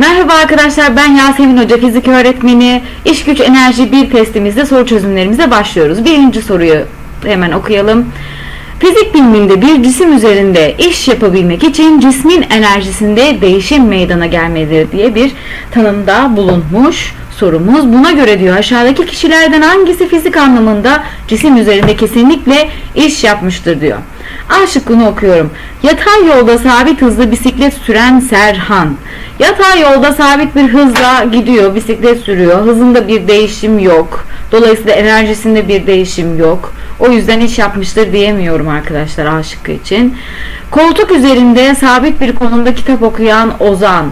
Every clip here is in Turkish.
Merhaba arkadaşlar ben Yasemin Hoca fizik öğretmeni. İş güç enerji bir testimizde soru çözümlerimize başlıyoruz. Birinci soruyu hemen okuyalım. Fizik biliminde bir cisim üzerinde iş yapabilmek için cismin enerjisinde değişim meydana gelmelidir diye bir tanımda bulunmuş sorumuz. Buna göre diyor aşağıdaki kişilerden hangisi fizik anlamında cisim üzerinde kesinlikle iş yapmıştır diyor. A şıkkını okuyorum. Yatay yolda sabit hızlı bisiklet süren Serhan. Yatay yolda sabit bir hızla gidiyor, bisiklet sürüyor. Hızında bir değişim yok. Dolayısıyla enerjisinde bir değişim yok. O yüzden iş yapmıştır diyemiyorum arkadaşlar A şıkkı için. Koltuk üzerinde sabit bir konumda kitap okuyan Ozan.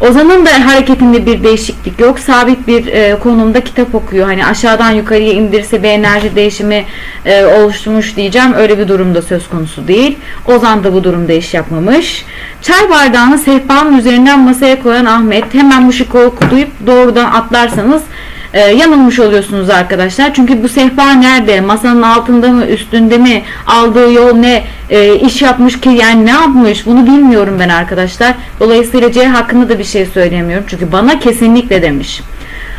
Ozan'ın da hareketinde bir değişiklik yok. Sabit bir e, konumda kitap okuyor. Hani aşağıdan yukarıya indirse bir enerji değişimi e, oluşturmuş diyeceğim. Öyle bir durumda söz konusu değil. Ozan da bu durumda iş yapmamış. Çay bardağını sehpanın üzerinden masaya koyan Ahmet. Hemen bu şıkkı okuyup doğrudan atlarsanız e, yanılmış oluyorsunuz arkadaşlar. Çünkü bu sehpa nerede? Masanın altında mı, üstünde mi? Aldığı yol ne? E, iş yapmış ki yani ne yapmış? Bunu bilmiyorum ben arkadaşlar. Dolayısıyla C hakkında da bir şey söyleyemiyorum. Çünkü bana kesinlikle demiş.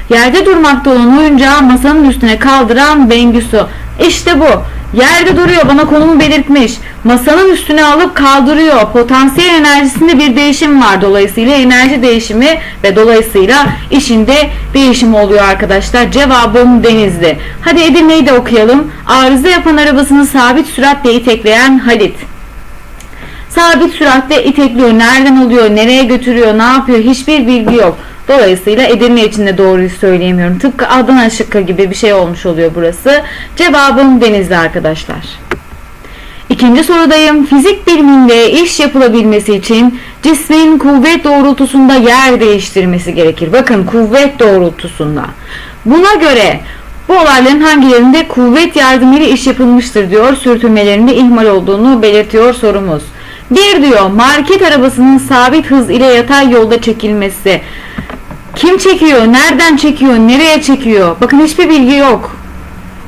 Yerde durmakta olan oyuncağı masanın üstüne kaldıran Bengisu. İşte bu. Yerde duruyor bana konumu belirtmiş. Masanın üstüne alıp kaldırıyor. Potansiyel enerjisinde bir değişim var. Dolayısıyla enerji değişimi ve dolayısıyla işinde değişim oluyor arkadaşlar. Cevabım Denizli. Hadi Edirne'yi de okuyalım. Arıza yapan arabasını sabit süratle itekleyen Halit. Sabit süratle itekliyor. Nereden oluyor? Nereye götürüyor? Ne yapıyor? Hiçbir bilgi yok. Dolayısıyla Edirne için de doğruyu söyleyemiyorum. Tıpkı Adana şıkkı gibi bir şey olmuş oluyor burası. Cevabım Denizli arkadaşlar. İkinci sorudayım. Fizik biliminde iş yapılabilmesi için cismin kuvvet doğrultusunda yer değiştirmesi gerekir. Bakın kuvvet doğrultusunda. Buna göre bu olayların hangilerinde kuvvet yardımıyla iş yapılmıştır diyor. Sürtünmelerinde ihmal olduğunu belirtiyor sorumuz. Bir diyor market arabasının sabit hız ile yatay yolda çekilmesi. Kim çekiyor? Nereden çekiyor? Nereye çekiyor? Bakın hiçbir bilgi yok.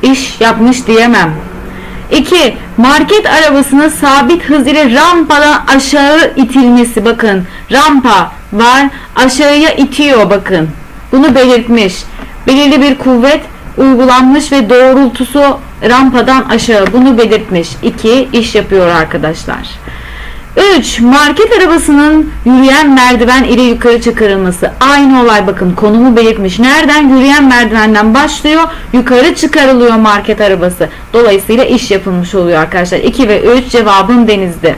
İş yapmış diyemem. 2. Market arabasının sabit hız ile rampadan aşağı itilmesi. Bakın rampa var. Aşağıya itiyor bakın. Bunu belirtmiş. Belirli bir kuvvet uygulanmış ve doğrultusu rampadan aşağı. Bunu belirtmiş. 2. iş yapıyor arkadaşlar. 3. Market arabasının yürüyen merdiven ile yukarı çıkarılması. Aynı olay bakın konumu belirtmiş. Nereden? Yürüyen merdivenden başlıyor. Yukarı çıkarılıyor market arabası. Dolayısıyla iş yapılmış oluyor arkadaşlar. 2 ve 3 cevabım denizde.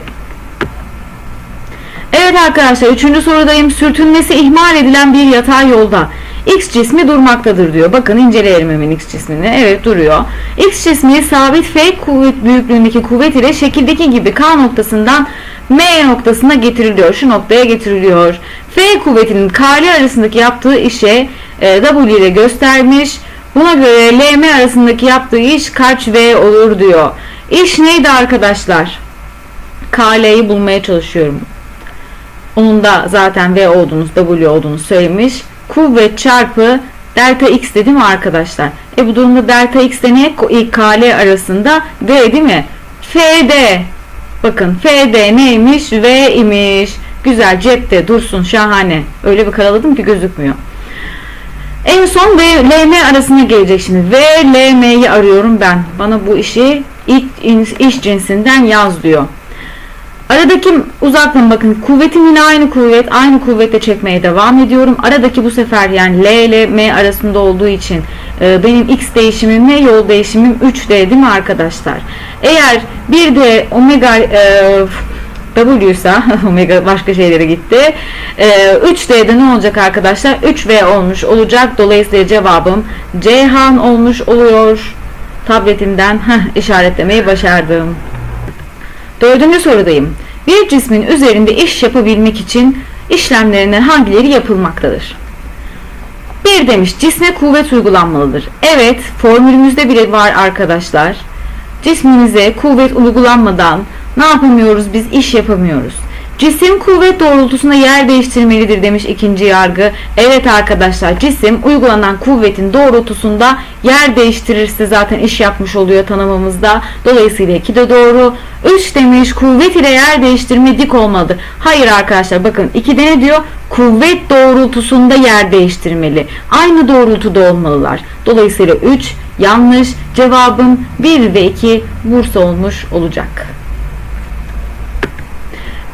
Evet arkadaşlar 3. sorudayım. Sürtünmesi ihmal edilen bir yatay yolda. X cismi durmaktadır diyor. Bakın inceleyelim hemen X cismini. Evet duruyor. X cismi sabit F kuvvet büyüklüğündeki kuvvet ile şekildeki gibi K noktasından M noktasına getiriliyor. Şu noktaya getiriliyor. F kuvvetinin K ile arasındaki yaptığı işe e, W ile göstermiş. Buna göre L M arasındaki yaptığı iş kaç V olur diyor. İş neydi arkadaşlar? KL'yi bulmaya çalışıyorum. Onun da zaten V olduğunu, W olduğunu söylemiş. Kuvvet çarpı delta x dedi mi arkadaşlar? E bu durumda delta x de ne? KL arasında V değil mi? FD. Bakın FD neymiş? V imiş. Güzel cepte dursun şahane. Öyle bir karaladım ki gözükmüyor. En son V LM arasına gelecek şimdi. V LM'yi arıyorum ben. Bana bu işi iş cinsinden yaz diyor. Aradaki uzaklığım bakın kuvvetim yine aynı kuvvet. Aynı kuvvetle çekmeye devam ediyorum. Aradaki bu sefer yani L ile M arasında olduğu için benim X değişimim ve yol değişimim 3D değil mi arkadaşlar? Eğer bir de omega e, W ise omega başka şeylere gitti. E, 3D'de ne olacak arkadaşlar? 3V olmuş olacak. Dolayısıyla cevabım Ceyhan olmuş oluyor. Tabletimden heh, işaretlemeyi başardım. Dördüncü sorudayım. Bir cismin üzerinde iş yapabilmek için işlemlerinden hangileri yapılmaktadır? Bir demiş cisme kuvvet uygulanmalıdır. Evet formülümüzde bile var arkadaşlar. Cisminize kuvvet uygulanmadan ne yapamıyoruz biz iş yapamıyoruz. Cisim kuvvet doğrultusunda yer değiştirmelidir demiş ikinci yargı. Evet arkadaşlar cisim uygulanan kuvvetin doğrultusunda yer değiştirirse zaten iş yapmış oluyor tanımımızda. Dolayısıyla 2 de doğru. 3 demiş kuvvet ile yer değiştirme dik olmalıdır. Hayır arkadaşlar bakın 2'de ne diyor? Kuvvet doğrultusunda yer değiştirmeli. Aynı doğrultuda olmalılar. Dolayısıyla 3 yanlış. Cevabım 1 ve 2 Bursa olmuş olacak.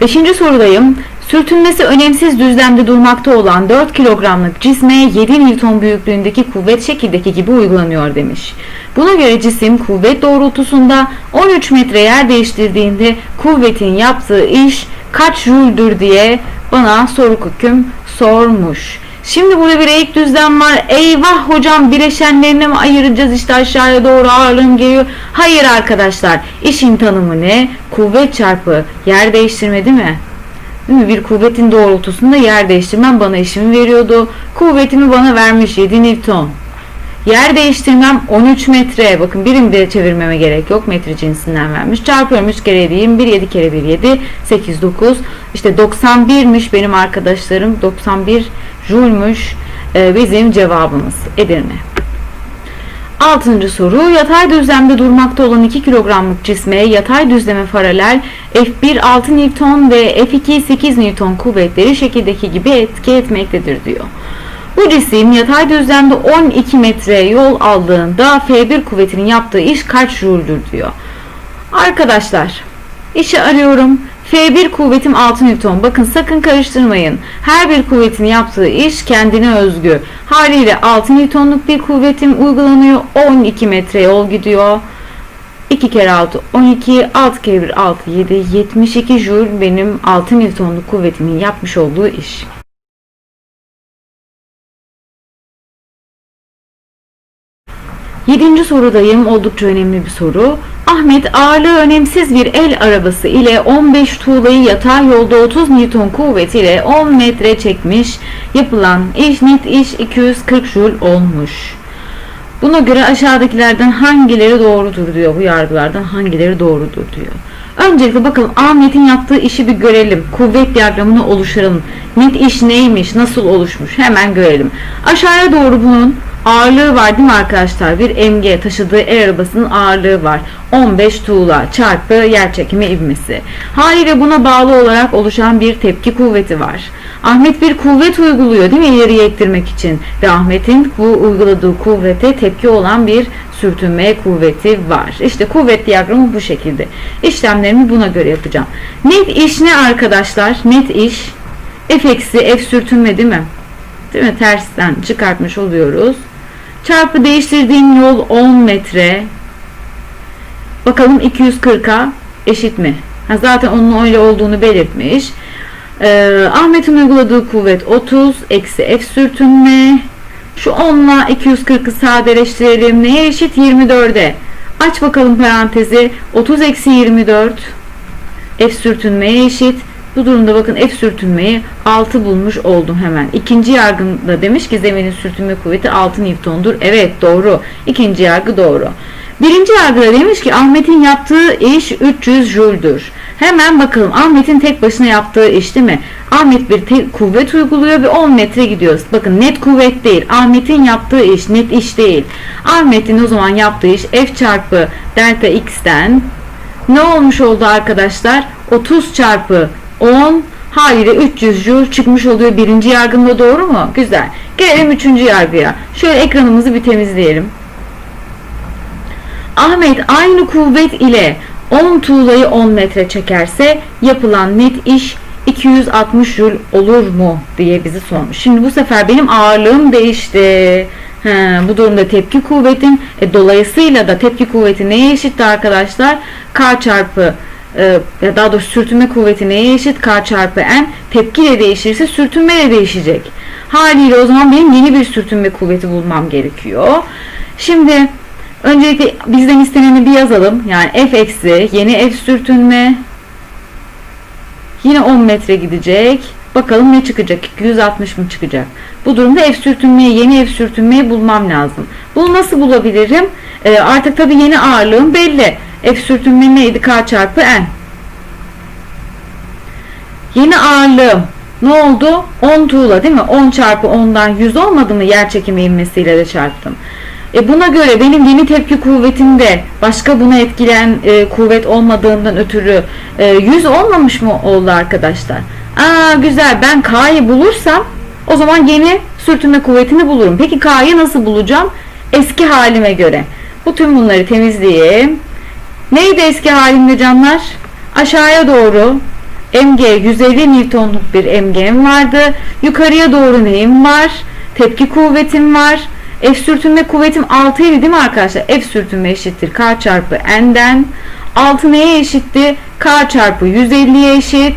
Beşinci sorudayım. Sürtünmesi önemsiz düzlemde durmakta olan 4 kilogramlık cisme 7 Newton büyüklüğündeki kuvvet şekildeki gibi uygulanıyor demiş. Buna göre cisim kuvvet doğrultusunda 13 metre yer değiştirdiğinde kuvvetin yaptığı iş kaç jüldür diye bana soru hüküm sormuş. Şimdi burada bir eğik düzlem var. Eyvah hocam bileşenlerini mi ayıracağız işte aşağıya doğru ağırlığım geliyor. Hayır arkadaşlar işin tanımı ne? Kuvvet çarpı yer değiştirme değil mi? Değil mi? Bir kuvvetin doğrultusunda yer değiştirmem bana işimi veriyordu. Kuvvetimi bana vermiş 7 Newton. Yer değiştirmem 13 metre. Bakın birim de çevirmeme gerek yok. Metre cinsinden vermiş. Çarpıyorum 3 kere 7 21 7 kere 1 7 8 9. İşte 91'miş benim arkadaşlarım. 91 Jülmüş ee, bizim cevabımız Edirne. Altıncı soru yatay düzlemde durmakta olan 2 kilogramlık cisme yatay düzleme paralel F1 6 Newton ve F2 8 Newton kuvvetleri şekildeki gibi etki etmektedir diyor. Bu cisim yatay düzlemde 12 metre yol aldığında F1 kuvvetinin yaptığı iş kaç jüldür diyor. Arkadaşlar işi arıyorum. F1 kuvvetim 6 Newton. Bakın sakın karıştırmayın. Her bir kuvvetin yaptığı iş kendine özgü. Haliyle 6 Newton'luk bir kuvvetim uygulanıyor. 12 metre yol gidiyor. 2 kere 6 12 6 kere 1 6 7 72 joule benim 6 Newton'luk kuvvetimin yapmış olduğu iş. Yedinci sorudayım. Oldukça önemli bir soru. Ahmet ağırlığı önemsiz bir el arabası ile 15 tuğlayı yatay yolda 30 Newton kuvvetiyle 10 metre çekmiş. Yapılan iş net iş 240 Joule olmuş. Buna göre aşağıdakilerden hangileri doğrudur diyor. Bu yargılardan hangileri doğrudur diyor. Öncelikle bakalım Ahmet'in yaptığı işi bir görelim. Kuvvet diyagramını oluşturalım. Net iş neymiş, nasıl oluşmuş hemen görelim. Aşağıya doğru bunun ağırlığı var değil mi arkadaşlar? Bir MG taşıdığı el arabasının ağırlığı var. 15 tuğla çarpı yerçekimi ivmesi. Haliyle buna bağlı olarak oluşan bir tepki kuvveti var. Ahmet bir kuvvet uyguluyor değil mi ileriye ittirmek için? Ve Ahmet'in bu uyguladığı kuvvete tepki olan bir sürtünme kuvveti var. İşte kuvvet diyagramı bu şekilde. İşlemlerimi buna göre yapacağım. Net iş ne arkadaşlar? Net iş F eksi F sürtünme değil mi? Değil mi? Tersten çıkartmış oluyoruz. Çarpı değiştirdiğim yol 10 metre. Bakalım 240'a eşit mi? Ha, zaten onun öyle olduğunu belirtmiş. Ee, Ahmet'in uyguladığı kuvvet 30 eksi F sürtünme. Şu 10 ile 240'ı sadeleştirelim. Neye eşit? 24'e. Aç bakalım parantezi. 30 eksi 24 F sürtünmeye eşit. Bu durumda bakın F sürtünmeyi 6 bulmuş oldum hemen. İkinci yargında demiş ki zeminin sürtünme kuvveti 6 Newton'dur. Evet doğru. İkinci yargı doğru. Birinci yargıda demiş ki Ahmet'in yaptığı iş 300 Joule'dur. Hemen bakalım Ahmet'in tek başına yaptığı iş değil mi? Ahmet bir kuvvet uyguluyor ve 10 metre gidiyoruz. Bakın net kuvvet değil. Ahmet'in yaptığı iş net iş değil. Ahmet'in o zaman yaptığı iş F çarpı delta x'ten ne olmuş oldu arkadaşlar? 30 çarpı 10 haliyle 300 joule çıkmış oluyor birinci yargında doğru mu? Güzel. Gelelim üçüncü yargıya. Şöyle ekranımızı bir temizleyelim. Ahmet aynı kuvvet ile 10 tuğlayı 10 metre çekerse yapılan net iş 260 joule olur mu diye bizi sormuş. Şimdi bu sefer benim ağırlığım değişti. He, bu durumda tepki kuvvetin e, dolayısıyla da tepki kuvveti neye eşitti arkadaşlar? K çarpı daha doğrusu sürtünme kuvveti neye eşit? K çarpı N. Tepkiyle değişirse sürtünme de değişecek. Haliyle o zaman benim yeni bir sürtünme kuvveti bulmam gerekiyor. Şimdi öncelikle bizden isteneni bir yazalım. Yani F eksi yeni F sürtünme yine 10 metre gidecek. Bakalım ne çıkacak? 260 mı çıkacak? Bu durumda F sürtünmeyi, yeni F sürtünmeyi bulmam lazım. Bunu nasıl bulabilirim? Ee, artık tabii yeni ağırlığım belli. F sürtünme neydi? K çarpı N. Yeni ağırlığım ne oldu? 10 tuğla değil mi? 10 çarpı 10'dan 100 olmadı mı yer çekimi ivmesiyle de çarptım. E buna göre benim yeni tepki kuvvetimde başka buna etkileyen e, kuvvet olmadığından ötürü e, 100 olmamış mı oldu arkadaşlar? Aa güzel ben K'yı bulursam o zaman yeni sürtünme kuvvetini bulurum. Peki K'yı nasıl bulacağım? Eski halime göre. Bu tüm bunları temizleyeyim. Neydi eski halimde canlar? Aşağıya doğru MG 150 Newton'luk bir MG'm vardı. Yukarıya doğru neyim var? Tepki kuvvetim var. F sürtünme kuvvetim 6 idi değil mi arkadaşlar? F sürtünme eşittir K çarpı N'den. 6 neye eşitti? K çarpı 150'ye eşit.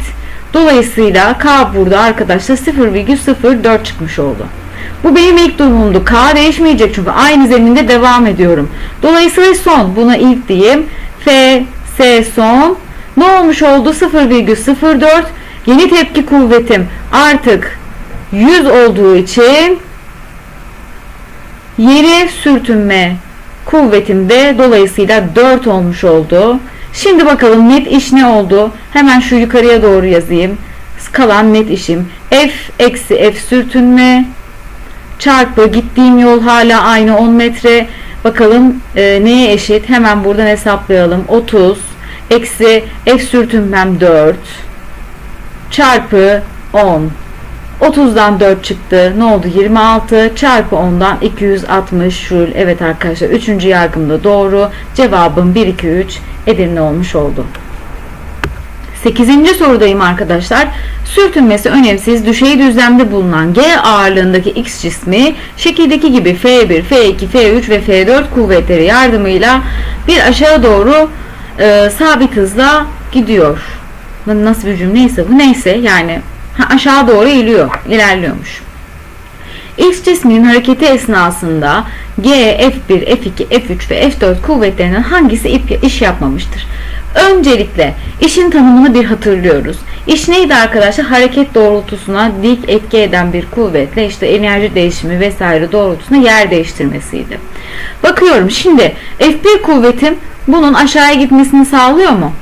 Dolayısıyla K burada arkadaşlar 0,04 çıkmış oldu. Bu benim ilk durumumdu. K değişmeyecek çünkü aynı zeminde devam ediyorum. Dolayısıyla son. Buna ilk diyeyim. F, S son. Ne olmuş oldu? 0,04. Yeni tepki kuvvetim artık 100 olduğu için yeri sürtünme kuvvetim de dolayısıyla 4 olmuş oldu. Şimdi bakalım net iş ne oldu? Hemen şu yukarıya doğru yazayım. Kalan net işim. F eksi F sürtünme çarpı gittiğim yol hala aynı 10 metre. Bakalım e, neye eşit? Hemen buradan hesaplayalım. 30 eksi F sürtünmem 4 çarpı 10. 30'dan 4 çıktı. Ne oldu? 26 çarpı 10'dan 260 joule. Evet arkadaşlar 3. yargımda doğru. Cevabım 1 2 3 Edirne olmuş oldu. 8. sorudayım arkadaşlar. Sürtünmesi önemsiz düşey düzlemde bulunan G ağırlığındaki X cismi şekildeki gibi F1, F2, F3 ve F4 kuvvetleri yardımıyla bir aşağı doğru e, sabit hızla gidiyor. Nasıl bir cümleyse bu neyse yani ha, aşağı doğru eğiliyor, ilerliyormuş. X cisminin hareketi esnasında G, F1, F2, F3 ve F4 kuvvetlerinden hangisi iş yapmamıştır? Öncelikle işin tanımını bir hatırlıyoruz. İş neydi arkadaşlar? Hareket doğrultusuna dik etki eden bir kuvvetle işte enerji değişimi vesaire doğrultusuna yer değiştirmesiydi. Bakıyorum şimdi F1 kuvvetim bunun aşağıya gitmesini sağlıyor mu?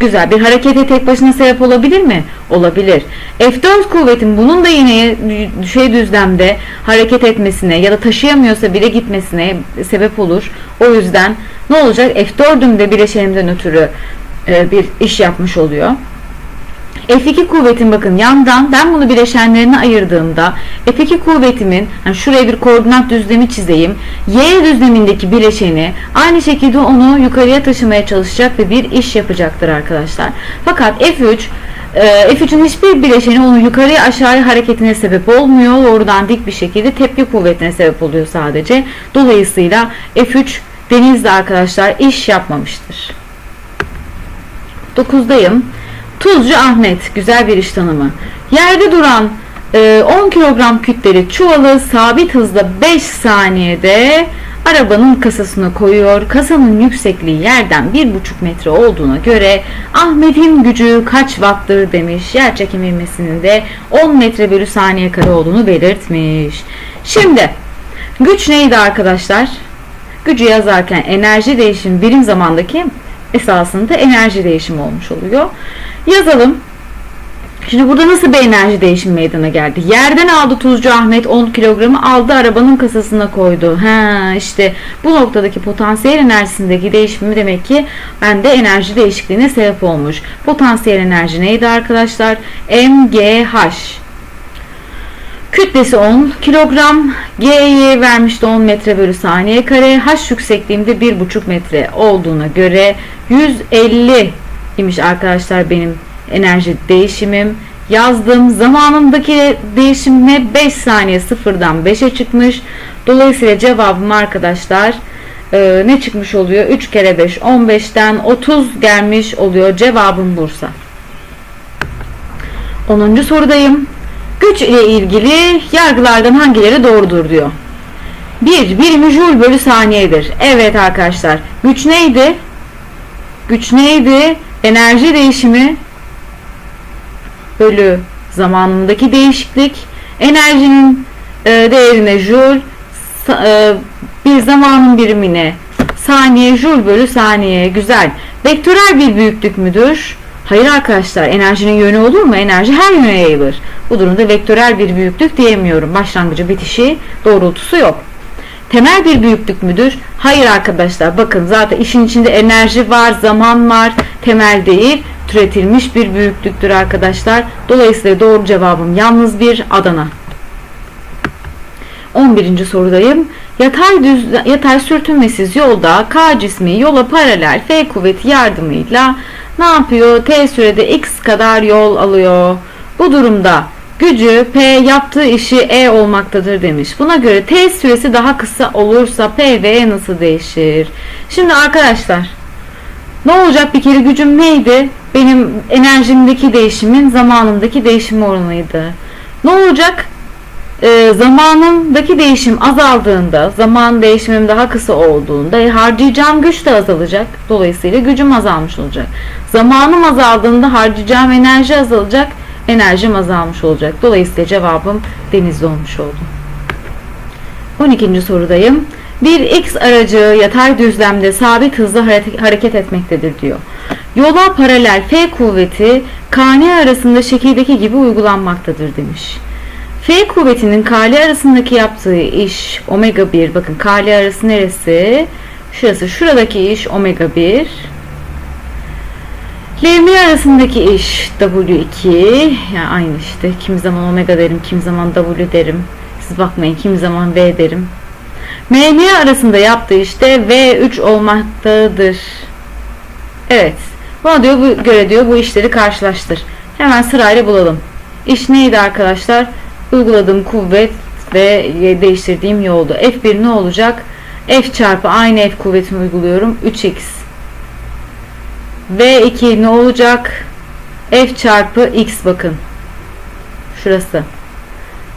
Güzel. Bir harekete tek başına sebep olabilir mi? Olabilir. F4 kuvvetin bunun da yine düşey düzlemde hareket etmesine ya da taşıyamıyorsa bile gitmesine sebep olur. O yüzden ne olacak? F4'üm de bileşenimden ötürü e, bir iş yapmış oluyor. F2 kuvvetin bakın yandan ben bunu bileşenlerine ayırdığımda F2 kuvvetimin yani şuraya bir koordinat düzlemi çizeyim. Y düzlemindeki bileşeni aynı şekilde onu yukarıya taşımaya çalışacak ve bir iş yapacaktır arkadaşlar. Fakat F3 e, F3'ün hiçbir bileşeni onun yukarıya aşağıya hareketine sebep olmuyor. Oradan dik bir şekilde tepki kuvvetine sebep oluyor sadece. Dolayısıyla F3 denizde arkadaşlar iş yapmamıştır. 9'dayım. Tuzcu Ahmet. Güzel bir iş tanımı. Yerde duran e, 10 kilogram kütleli çuvalı sabit hızla 5 saniyede arabanın kasasına koyuyor. Kasanın yüksekliği yerden 1,5 metre olduğuna göre Ahmet'in gücü kaç wattdır demiş. Yer çekim ivmesinin de 10 metre bölü saniye kare olduğunu belirtmiş. Şimdi güç neydi arkadaşlar? Gücü yazarken enerji değişim birim zamandaki esasında enerji değişimi olmuş oluyor. Yazalım. Şimdi burada nasıl bir enerji değişimi meydana geldi? Yerden aldı Tuzcu Ahmet 10 kilogramı aldı arabanın kasasına koydu. Ha işte bu noktadaki potansiyel enerjisindeki değişimi demek ki bende enerji değişikliğine sebep olmuş. Potansiyel enerji neydi arkadaşlar? MGH. Kütlesi 10 kilogram. G'yi vermişti 10 metre bölü saniye kare. H yüksekliğimde 1,5 metre olduğuna göre 150 imiş arkadaşlar benim enerji değişimim. Yazdım. Zamanındaki değişimime 5 saniye sıfırdan 5'e çıkmış. Dolayısıyla cevabım arkadaşlar e, ne çıkmış oluyor? 3 kere 5 15'ten 30 gelmiş oluyor. Cevabım Bursa. 10. sorudayım. Güç ile ilgili yargılardan hangileri doğrudur diyor. 1. Birimi joule bölü saniyedir. Evet arkadaşlar. Güç neydi? Güç neydi? Enerji değişimi bölü zamanındaki değişiklik. Enerjinin e, değerine sa- e, bir zamanın birimine saniye joule bölü saniye. Güzel. Vektörel bir büyüklük müdür? Hayır arkadaşlar enerjinin yönü olur mu? Enerji her yöne yayılır. Bu durumda vektörel bir büyüklük diyemiyorum. Başlangıcı bitişi doğrultusu yok. Temel bir büyüklük müdür? Hayır arkadaşlar bakın zaten işin içinde enerji var, zaman var, temel değil türetilmiş bir büyüklüktür arkadaşlar. Dolayısıyla doğru cevabım yalnız bir Adana. 11. sorudayım. Yatay düz yatay sürtünmesiz yolda K cismi yola paralel F kuvveti yardımıyla ne yapıyor? T sürede x kadar yol alıyor. Bu durumda gücü P yaptığı işi E olmaktadır demiş. Buna göre T süresi daha kısa olursa P ve E nasıl değişir? Şimdi arkadaşlar ne olacak bir kere gücüm neydi? Benim enerjimdeki değişimin zamanımdaki değişim oranıydı. Ne olacak? E, zamanımdaki değişim azaldığında, zaman değişimim daha kısa olduğunda e, harcayacağım güç de azalacak. Dolayısıyla gücüm azalmış olacak. Zamanım azaldığında harcayacağım enerji azalacak, enerjim azalmış olacak. Dolayısıyla cevabım denizli olmuş oldu. 12. sorudayım. Bir X aracı yatay düzlemde sabit hızla hare- hareket etmektedir diyor. Yola paralel F kuvveti KN arasında şekildeki gibi uygulanmaktadır demiş. F kuvvetinin KL arasındaki yaptığı iş omega 1. Bakın KL arası neresi? Şurası. Şuradaki iş omega 1. LM arasındaki iş W2. Yani aynı işte. Kim zaman omega derim, kim zaman W derim. Siz bakmayın kim zaman V derim. MM arasında yaptığı işte V3 olmaktadır. Evet. Buna diyor bu göre diyor bu işleri karşılaştır. Hemen sırayla bulalım. İş neydi arkadaşlar? Uyguladığım kuvvet ve değiştirdiğim yoldu. F1 ne olacak? F çarpı aynı F kuvvetimi uyguluyorum. 3x. V2 ne olacak? F çarpı x bakın. Şurası.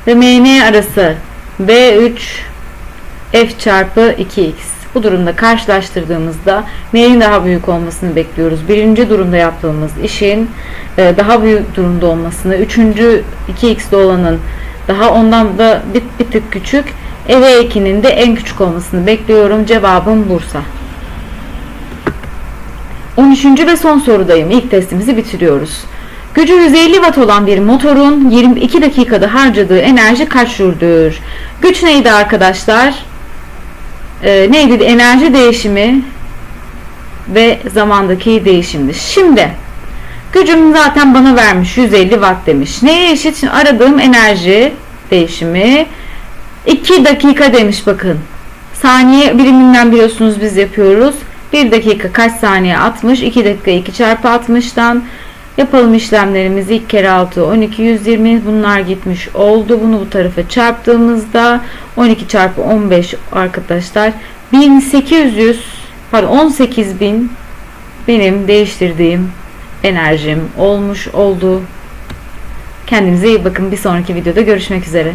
Ve MN arası V3 F çarpı 2x. Bu durumda karşılaştırdığımızda neyin daha büyük olmasını bekliyoruz. Birinci durumda yaptığımız işin e, daha büyük durumda olmasını, üçüncü 2x'de olanın daha ondan da bir, bir tık küçük, eve 2'nin de en küçük olmasını bekliyorum. Cevabım Bursa. 13. ve son sorudayım. İlk testimizi bitiriyoruz. Gücü 150 watt olan bir motorun 22 dakikada harcadığı enerji kaç jüldür? Güç neydi arkadaşlar? Ee, neydi? Enerji değişimi ve zamandaki değişimdi. Şimdi gücüm zaten bana vermiş 150 watt demiş. Neye eşit? Şimdi aradığım enerji değişimi 2 dakika demiş bakın. Saniye biriminden biliyorsunuz biz yapıyoruz. 1 dakika kaç saniye 60? 2 dakika 2 çarpı 60'tan yapalım işlemlerimizi. 2 kere 6 12 120 bunlar gitmiş oldu. Bunu bu tarafa çarptığımızda 12 çarpı 15 arkadaşlar 1800 pardon 18000 benim değiştirdiğim enerjim olmuş oldu. Kendinize iyi bakın. Bir sonraki videoda görüşmek üzere.